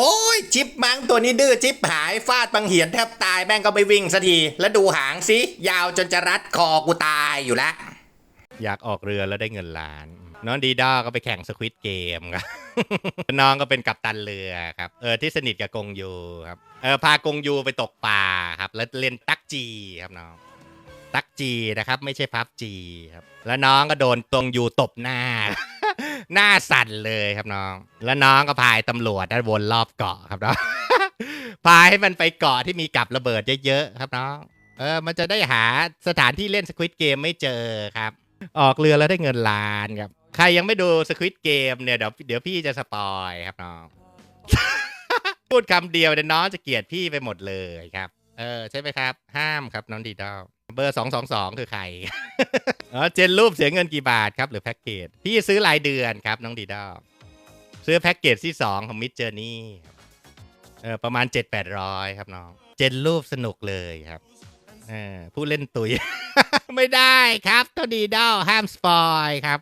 โอ้ยจิบมังตัวนี้ดื้อจิบหายฟาดบังเหียนแทบตายแม่งก็ไม่วิ่งสักที แล้วดูหางสิยาวจนจะรัดคอกูตายอยู่แล้ว อยากออกเรือแล้วได้เงินล้าน น้องดีด้าก็ไปแข่งสควิตเกมครับ น้องก็เป็นกัปตันเรือครับเออที่สนิทกับกงยูครับเออพากงยูไปตกปลาครับ แล้วเล่นตักจีครับน้องตักจีนะครับ ไม่ใช่พับจีครับ แล้วน้องก็โดนตรงยูตบหน้า หน้าสั่นเลยครับน้อง แล้วน้องก็พายตำรวจด้านวนรอบเกาะครับน้อง พายให้มันไปเกาะที่มีกับระเบิดเยอะๆครับน้อง เออ มันจะได้หาสถานที่เล่นสควิตเกมไม่เจอครับ ออกเรือแล้วได้เงินล้านครับ ใครยังไม่ดูสควิตเกมเนี่ยเดี๋ยวเดี๋ยวพี่จะสปอยครับน้อง พูดคำเดียวเดี๋ยวน้องจะเกลียดพี่ไปหมดเลยครับ เออใช่ไหมครับ ห้ามครับน้องดีดอล เบอร์สองสองสองคือใครอ๋อเจนรูปเสียเงินกี่บาทครับ หรือแพ็กเกจพี่ซื้อรายเดือนครับ น้องดีดอลซื้อแพ็กเกจที่สองของมิดเจอร์นี่เออประมาณเจ็ดแปดร้อยครับน้อง เจนรูปสนุกเลยครับเออผู้เล่นตุย ไม่ได้ครับตัวดีดอลห้ามสปอยครับ